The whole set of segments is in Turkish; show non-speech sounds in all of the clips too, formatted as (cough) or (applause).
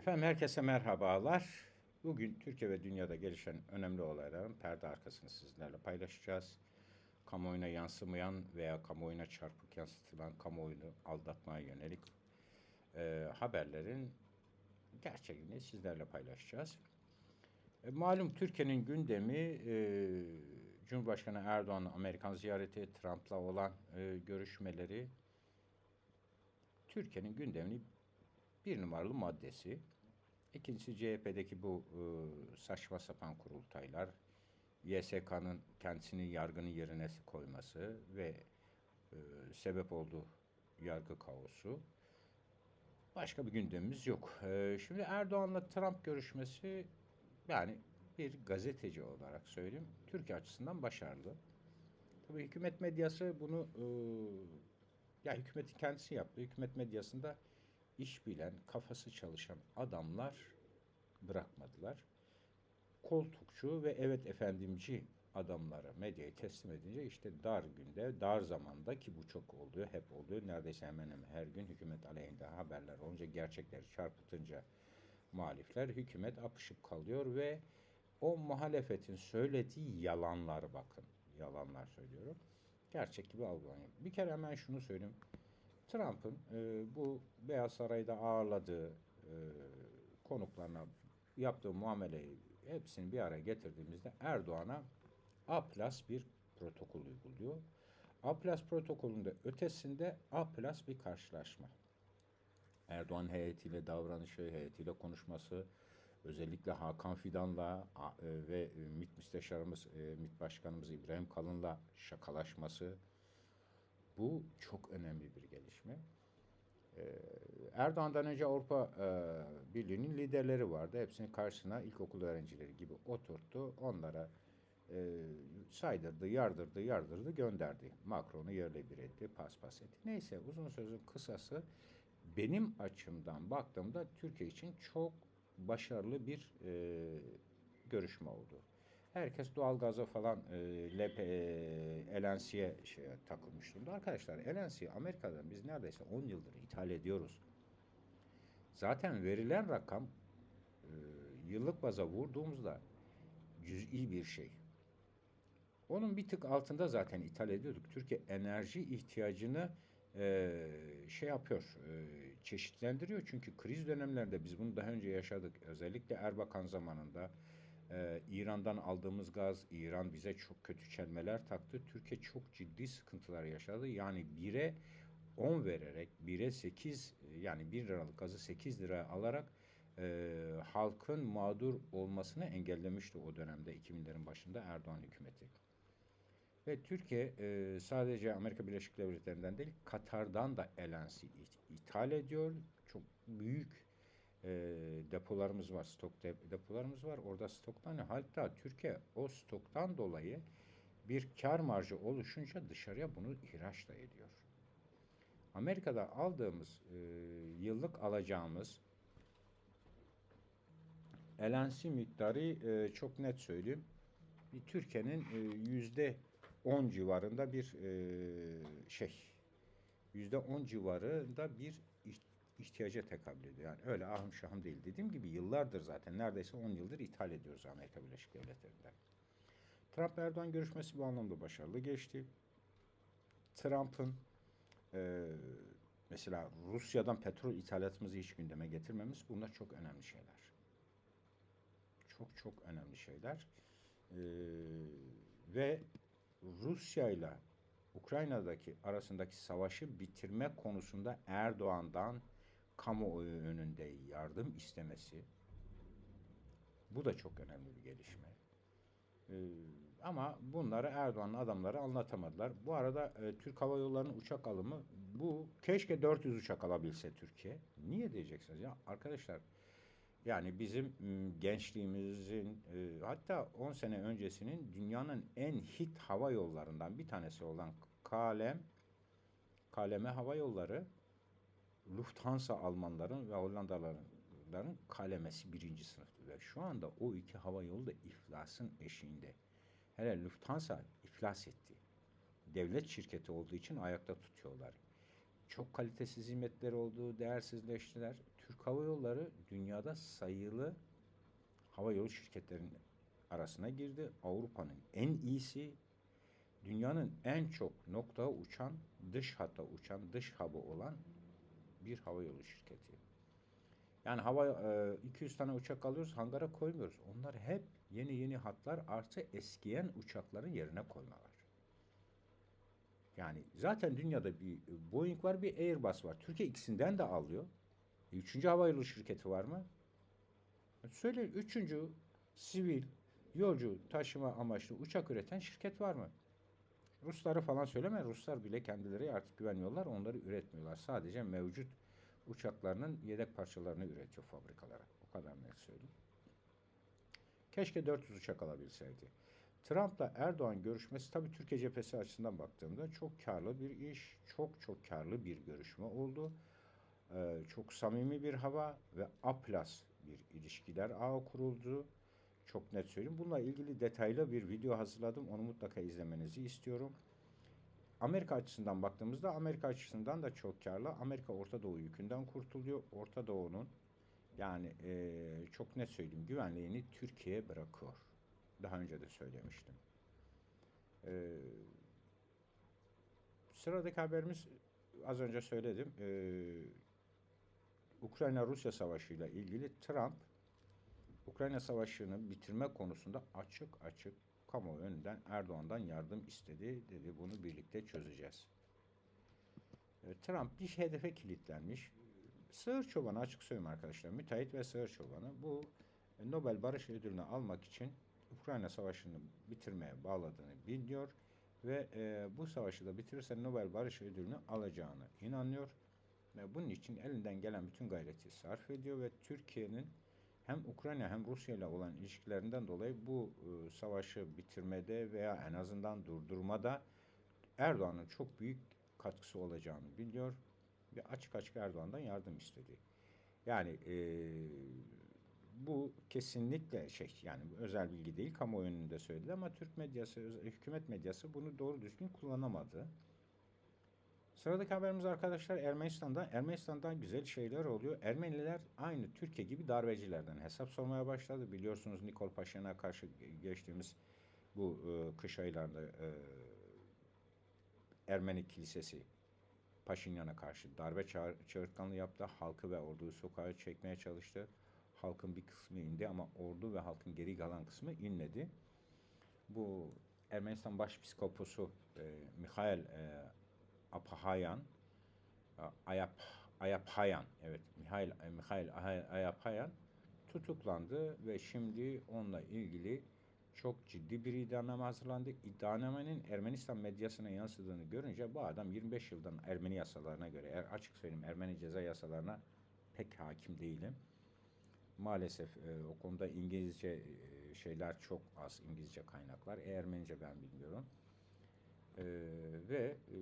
Efendim herkese merhabalar. Bugün Türkiye ve dünyada gelişen önemli olayların perde arkasını sizlerle paylaşacağız. Kamuoyuna yansımayan veya kamuoyuna çarpık yansıtılan kamuoyunu aldatmaya yönelik e, haberlerin gerçeğini sizlerle paylaşacağız. E, malum Türkiye'nin gündemi e, Cumhurbaşkanı Erdoğan'ın Amerikan ziyareti, Trump'la olan e, görüşmeleri Türkiye'nin gündemini bir numaralı maddesi. İkincisi CHP'deki bu e, saçma sapan kurultaylar, YSK'nın kendisini yargının yerine koyması ve e, sebep olduğu yargı kaosu. Başka bir gündemimiz yok. E, şimdi Erdoğan'la Trump görüşmesi yani bir gazeteci olarak söyleyeyim Türkiye açısından başarılı. Tabii hükümet medyası bunu e, ya hükümetin kendisi yaptı. Hükümet medyasında iş bilen, kafası çalışan adamlar bırakmadılar. Koltukçu ve evet efendimci adamlara medyayı teslim edince işte dar günde, dar zamanda ki bu çok oluyor, hep oluyor. Neredeyse hemen hemen her gün hükümet aleyhinde haberler olunca, gerçekleri çarpıtınca muhalifler hükümet apışıp kalıyor ve o muhalefetin söylediği yalanlar bakın. Yalanlar söylüyorum. Gerçek gibi algılanıyor. Bir kere hemen şunu söyleyeyim. Trump'ın e, bu Beyaz Saray'da ağırladığı e, konuklarına yaptığı muameleyi hepsini bir araya getirdiğimizde Erdoğan'a A plus bir protokol uyguluyor. A plus protokolünde ötesinde A plus bir karşılaşma. Erdoğan heyetiyle davranışı, heyetiyle konuşması, özellikle Hakan Fidan'la e, ve e, MİT Müsteşarımız, e, MİT Başkanımız İbrahim Kalın'la şakalaşması, bu çok önemli bir gelişme. Ee, Erdoğan'dan önce Avrupa e, Birliği'nin liderleri vardı. Hepsini karşısına ilkokul öğrencileri gibi oturttu. Onlara e, saydırdı, yardırdı, yardırdı, gönderdi. Macron'u yerle bir etti, paspas etti. Neyse uzun sözün kısası benim açımdan baktığımda Türkiye için çok başarılı bir e, görüşme oldu. Herkes doğalgaza falan e, LP, e, LNC'ye şey, takılmış durumda. Arkadaşlar LNC Amerika'dan biz neredeyse 10 yıldır ithal ediyoruz. Zaten verilen rakam e, yıllık baza vurduğumuzda cüz'i bir şey. Onun bir tık altında zaten ithal ediyorduk. Türkiye enerji ihtiyacını e, şey yapıyor, e, çeşitlendiriyor. Çünkü kriz dönemlerinde biz bunu daha önce yaşadık. Özellikle Erbakan zamanında ee, İran'dan aldığımız gaz, İran bize çok kötü çelmeler taktı. Türkiye çok ciddi sıkıntılar yaşadı. Yani 1'e 10 vererek, 1'e 8 yani 1 liralık gazı 8 liraya alarak e, halkın mağdur olmasını engellemişti o dönemde 2000'lerin başında Erdoğan hükümeti. Ve Türkiye e, sadece Amerika Birleşik Devletleri'nden değil Katar'dan da LNC ithal ediyor. Çok büyük e, depolarımız var, stok de, depolarımız var. Orada stoktan hatta Türkiye o stoktan dolayı bir kar marjı oluşunca dışarıya bunu ihraç da ediyor. Amerika'da aldığımız e, yıllık alacağımız LNC miktarı e, çok net söyleyeyim. Bir Türkiye'nin yüzde 10 civarında bir e, şey yüzde 10 civarında bir ihtiyaca tekabül ediyor. Yani öyle ahım şahım değil. Dediğim gibi yıllardır zaten neredeyse 10 yıldır ithal ediyoruz Amerika Birleşik Devletleri'nden. Trump Erdoğan görüşmesi bu anlamda başarılı geçti. Trump'ın e, mesela Rusya'dan petrol ithalatımızı hiç gündeme getirmemiz bunlar çok önemli şeyler. Çok çok önemli şeyler. E, ve Rusya ile Ukrayna'daki arasındaki savaşı bitirme konusunda Erdoğan'dan kamuoyu önünde yardım istemesi bu da çok önemli bir gelişme. Ee, ama bunları Erdoğan'ın adamları anlatamadılar. Bu arada e, Türk Hava Yolları'nın uçak alımı bu keşke 400 uçak alabilse Türkiye. Niye diyeceksiniz ya arkadaşlar? Yani bizim gençliğimizin e, hatta 10 sene öncesinin dünyanın en hit hava yollarından bir tanesi olan Kalem Kaleme Hava Yolları Lufthansa Almanların ve Hollandalıların kalemesi birinci sınıftı ve şu anda o iki hava yolu da iflasın eşiğinde. Hele Lufthansa iflas etti. Devlet şirketi olduğu için ayakta tutuyorlar. Çok kalitesiz hizmetler oldu, değersizleştiler. Türk Hava Yolları dünyada sayılı hava yolu şirketlerinin arasına girdi. Avrupa'nın en iyisi, dünyanın en çok noktaya uçan, dış hatta uçan, dış hava olan bir hava yolu şirketi. Yani hava e, 200 tane uçak alıyoruz, hangara koymuyoruz. Onlar hep yeni yeni hatlar artı eskiyen uçakların yerine koymalar. Yani zaten dünyada bir Boeing var, bir Airbus var. Türkiye ikisinden de alıyor. E, Üçüncü hava yolu şirketi var mı? E, Söyle üçüncü sivil yolcu taşıma amaçlı uçak üreten şirket var mı? Rusları falan söyleme. Ruslar bile kendileri artık güvenmiyorlar. Onları üretmiyorlar. Sadece mevcut uçaklarının yedek parçalarını üretiyor fabrikalara. O kadar net söyleyeyim. Keşke 400 uçak alabilseydi. Trump'la Erdoğan görüşmesi tabii Türkiye cephesi açısından baktığımda çok karlı bir iş, çok çok karlı bir görüşme oldu. Ee, çok samimi bir hava ve aplas bir ilişkiler ağı kuruldu. Çok net söyleyeyim. Bununla ilgili detaylı bir video hazırladım. Onu mutlaka izlemenizi istiyorum. Amerika açısından baktığımızda Amerika açısından da çok karlı. Amerika Orta Doğu yükünden kurtuluyor. Orta Doğu'nun yani eee, çok net söyleyeyim güvenliğini Türkiye'ye bırakıyor. Daha önce de söylemiştim. Eee, sıradaki haberimiz az önce söyledim. Eee, Ukrayna-Rusya savaşıyla ilgili Trump Ukrayna savaşını bitirme konusunda açık açık kamuoyu önünden Erdoğan'dan yardım istedi. Dedi bunu birlikte çözeceğiz. E, Trump bir hedefe kilitlenmiş. Sığır çobanı açık söyleyeyim arkadaşlar. Müteahhit ve sığır çobanı. Bu e, Nobel Barış Ödülünü almak için Ukrayna Savaşı'nı bitirmeye bağladığını biliyor ve e, bu savaşı da bitirirse Nobel Barış Ödülünü alacağını inanıyor. Ve bunun için elinden gelen bütün gayreti sarf ediyor ve Türkiye'nin hem Ukrayna hem Rusya ile olan ilişkilerinden dolayı bu e, savaşı bitirmede veya en azından durdurmada Erdoğan'ın çok büyük katkısı olacağını biliyor ve açık açık Erdoğan'dan yardım istedi. Yani e, bu kesinlikle şey yani özel bilgi değil kamuoyu önünde söyledi ama Türk medyası, hükümet medyası bunu doğru düzgün kullanamadı. Sıradaki haberimiz arkadaşlar Ermenistan'da. Ermenistan'dan güzel şeyler oluyor. Ermeniler aynı Türkiye gibi darbecilerden hesap sormaya başladı. Biliyorsunuz Nikol Paşinyan'a karşı geçtiğimiz bu e, kış aylarında e, Ermeni kilisesi Paşinyan'a karşı darbe çağır, çağırtkanlığı yaptı. Halkı ve orduyu sokağa çekmeye çalıştı. Halkın bir kısmı indi ama ordu ve halkın geri kalan kısmı inmedi. Bu Ermenistan Başpiskoposu e, Mikhail e, Apahayan, A- Ayap Ayaphayan, evet Mihail e, Mihail Ayaphayan tutuklandı ve şimdi onunla ilgili çok ciddi bir iddianame hazırlandı. İddianamenin Ermenistan medyasına yansıdığını görünce bu adam 25 yıldan Ermeni yasalarına göre, açık söyleyeyim Ermeni ceza yasalarına pek hakim değilim. Maalesef e, o konuda İngilizce e, şeyler çok az, İngilizce kaynaklar. E, Ermenice ben bilmiyorum. E, ve e,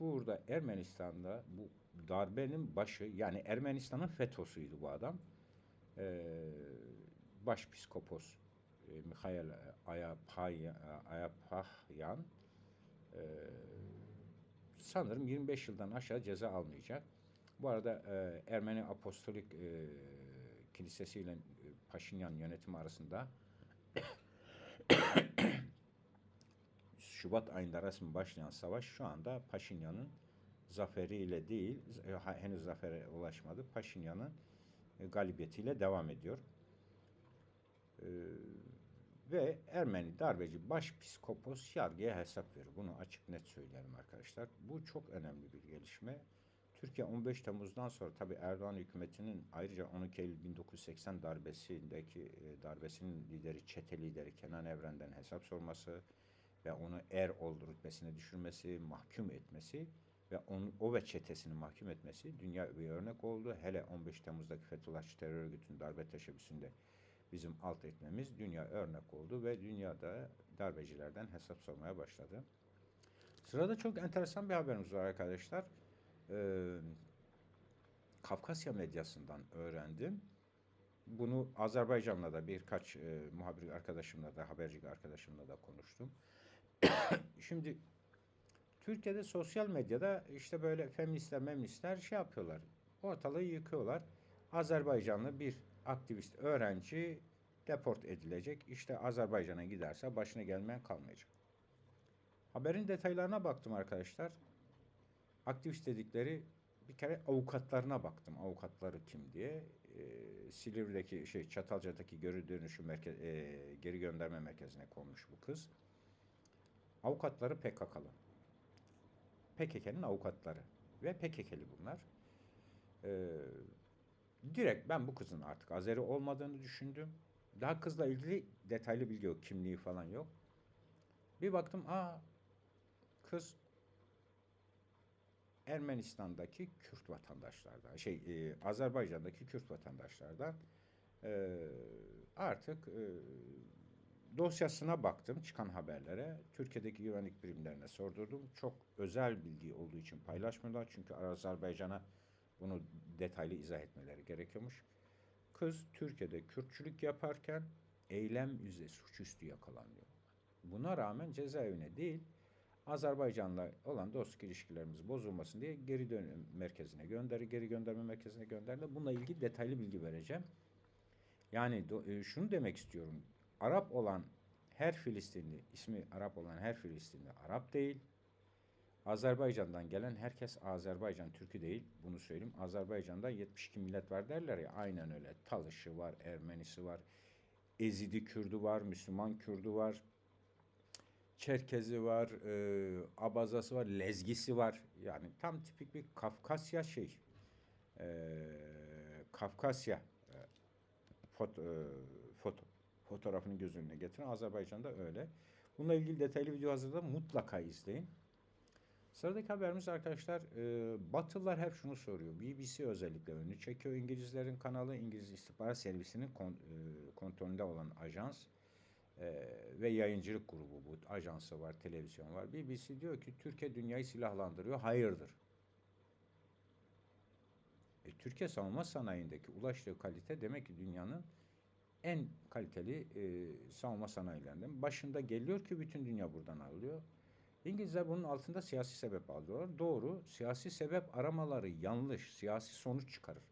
burada Ermenistan'da bu darbenin başı yani Ermenistan'ın FETÖ'süydü bu adam. E, Başpiskopos e, Mikhail Ayapahyan e, sanırım 25 yıldan aşağı ceza almayacak. Bu arada e, Ermeni Apostolik e, Kilisesi ile e, Paşinyan yönetimi arasında Şubat ayında resmi başlayan savaş şu anda Paşinyan'ın zaferiyle değil, e, henüz zafere ulaşmadı. Paşinyan'ın e, galibiyetiyle devam ediyor. Ee, ve Ermeni darbeci başpiskopos yargıya hesap verir. Bunu açık net söyleyelim arkadaşlar. Bu çok önemli bir gelişme. Türkiye 15 Temmuz'dan sonra tabi Erdoğan hükümetinin ayrıca 12 Eylül 1980 darbesindeki e, darbesinin lideri, çete lideri Kenan Evren'den hesap sorması ve onu er oldu rütbesine düşürmesi, mahkum etmesi ve onu, o ve çetesini mahkum etmesi dünya bir örnek oldu. Hele 15 Temmuz'daki Fethullahçı terör örgütünün darbe teşebbüsünde bizim alt etmemiz dünya örnek oldu ve dünyada darbecilerden hesap sormaya başladı. Sırada çok enteresan bir haberimiz var arkadaşlar. Ee, Kafkasya medyasından öğrendim. Bunu Azerbaycan'la da birkaç e, muhabir arkadaşımla da haberci arkadaşımla da konuştum. (coughs) Şimdi Türkiye'de sosyal medyada işte böyle feministler, meministler şey yapıyorlar. Ortalığı yıkıyorlar. Azerbaycanlı bir aktivist öğrenci deport edilecek. İşte Azerbaycan'a giderse başına gelmeyen kalmayacak. Haberin detaylarına baktım arkadaşlar. Aktivist dedikleri bir kere avukatlarına baktım. Avukatları kim diye. Ee, Silivri'deki şey Çatalca'daki geri dönüşü merkez, e, geri gönderme merkezine konmuş bu kız. Avukatları PKK'lı. PKK'nın avukatları ve PKK'li bunlar. Ee, direkt ben bu kızın artık Azeri olmadığını düşündüm. Daha kızla ilgili detaylı bilgi yok, kimliği falan yok. Bir baktım, aa kız Ermenistan'daki Kürt vatandaşlardan, şey e, Azerbaycan'daki Kürt vatandaşlardan e, artık e, dosyasına baktım çıkan haberlere. Türkiye'deki güvenlik birimlerine sordurdum. Çok özel bilgi olduğu için paylaşmıyorlar. Çünkü Azerbaycan'a bunu detaylı izah etmeleri gerekiyormuş. Kız Türkiye'de Kürtçülük yaparken eylem üzere suçüstü yakalanıyor. Buna rağmen cezaevine değil, Azerbaycan'la olan dostluk ilişkilerimiz bozulmasın diye geri dönüm merkezine gönderi, geri gönderme merkezine gönderdi. Bununla ilgili detaylı bilgi vereceğim. Yani do, e, şunu demek istiyorum. Arap olan her Filistinli, ismi Arap olan her Filistinli Arap değil. Azerbaycan'dan gelen herkes Azerbaycan Türk'ü değil. Bunu söyleyeyim. Azerbaycan'da 72 millet var derler ya. Aynen öyle. Talışı var, Ermenisi var, Ezidi Kürdü var, Müslüman Kürdü var. Çerkezi var, e, Abazası var, Lezgisi var. Yani tam tipik bir Kafkasya şey. E, Kafkasya e, foto, e, fotoğrafını göz önüne getirin. Azerbaycan'da öyle. Bununla ilgili detaylı video hazırladım. Mutlaka izleyin. Sıradaki haberimiz arkadaşlar e, Batılılar hep şunu soruyor. BBC özellikle önünü çekiyor. İngilizlerin kanalı İngiliz İstihbarat Servisi'nin kon, e, kontrolünde olan ajans e, ve yayıncılık grubu bu. Ajansı var, televizyon var. BBC diyor ki Türkiye dünyayı silahlandırıyor. Hayırdır? E, Türkiye savunma sanayindeki ulaştığı kalite demek ki dünyanın en kaliteli e, savunma sanayilerinden. Başında geliyor ki bütün dünya buradan alıyor. İngilizler bunun altında siyasi sebep alıyorlar. Doğru, siyasi sebep aramaları yanlış, siyasi sonuç çıkarır.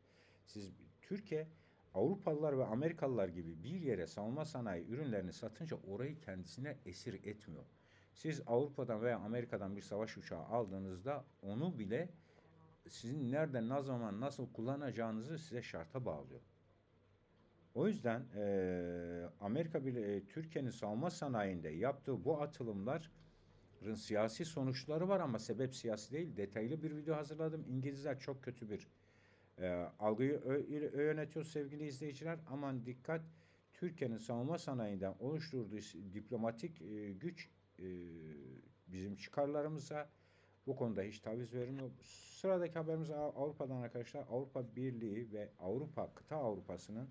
Siz Türkiye Avrupalılar ve Amerikalılar gibi bir yere savunma sanayi ürünlerini satınca orayı kendisine esir etmiyor. Siz Avrupa'dan veya Amerika'dan bir savaş uçağı aldığınızda onu bile sizin nerede, ne zaman, nasıl kullanacağınızı size şarta bağlıyor. O yüzden e, Amerika bile Türkiye'nin savunma sanayinde yaptığı bu atılımların siyasi sonuçları var ama sebep siyasi değil. Detaylı bir video hazırladım. İngilizler çok kötü bir e, algıyı yönetiyor sevgili izleyiciler. Aman dikkat. Türkiye'nin savunma sanayinden oluşturduğu diplomatik e, güç e, bizim çıkarlarımıza bu konuda hiç taviz vermiyor. Sıradaki haberimiz Avrupa'dan arkadaşlar. Avrupa Birliği ve Avrupa, kıta Avrupa'sının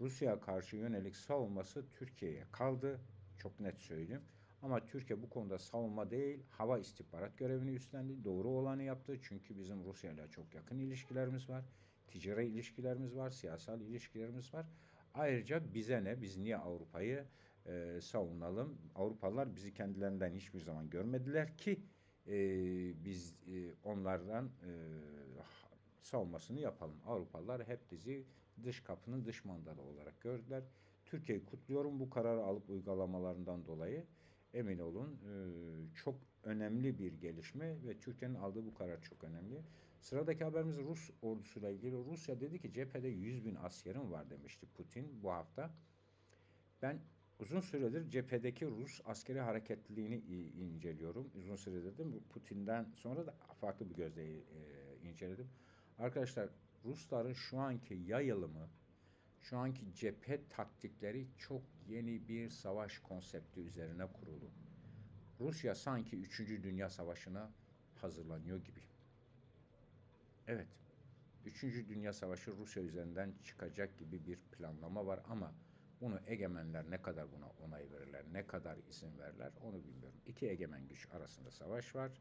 Rusya'ya karşı yönelik savunması Türkiye'ye kaldı. Çok net söyleyeyim. Ama Türkiye bu konuda savunma değil, hava istihbarat görevini üstlendi. Doğru olanı yaptı. Çünkü bizim Rusya ile çok yakın ilişkilerimiz var. Ticari ilişkilerimiz var, siyasal ilişkilerimiz var. Ayrıca bize ne? Biz niye Avrupa'yı e, savunalım? Avrupalılar bizi kendilerinden hiçbir zaman görmediler ki e, biz e, onlardan e, savunmasını yapalım. Avrupalılar hep bizi dış kapının dış mandalı olarak gördüler. Türkiye'yi kutluyorum bu kararı alıp uygulamalarından dolayı. Emin olun e, çok önemli bir gelişme ve Türkiye'nin aldığı bu karar çok önemli. Sıradaki haberimiz Rus ordusuyla ilgili. Rusya dedi ki cephede 100 bin askerim var demişti Putin bu hafta. Ben uzun süredir cephedeki Rus askeri hareketliliğini inceliyorum. Uzun süredir de Putin'den sonra da farklı bir gözle e, inceledim. Arkadaşlar Rusların şu anki yayılımı, şu anki cephe taktikleri çok yeni bir savaş konsepti üzerine kurulu. Rusya sanki 3. Dünya Savaşı'na hazırlanıyor gibi. Evet, 3. Dünya Savaşı Rusya üzerinden çıkacak gibi bir planlama var ama bunu egemenler ne kadar buna onay verirler, ne kadar izin verirler onu bilmiyorum. İki egemen güç arasında savaş var.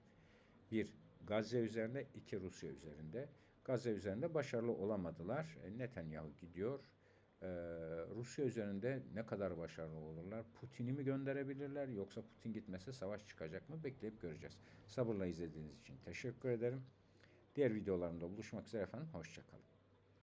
Bir Gazze üzerinde, iki Rusya üzerinde. Gazze üzerinde başarılı olamadılar. E, Netanyahu gidiyor. Ee, Rusya üzerinde ne kadar başarılı olurlar? Putin'i mi gönderebilirler yoksa Putin gitmese savaş çıkacak mı? Bekleyip göreceğiz. Sabırla izlediğiniz için teşekkür ederim. Diğer videolarımda buluşmak üzere efendim. Hoşçakalın.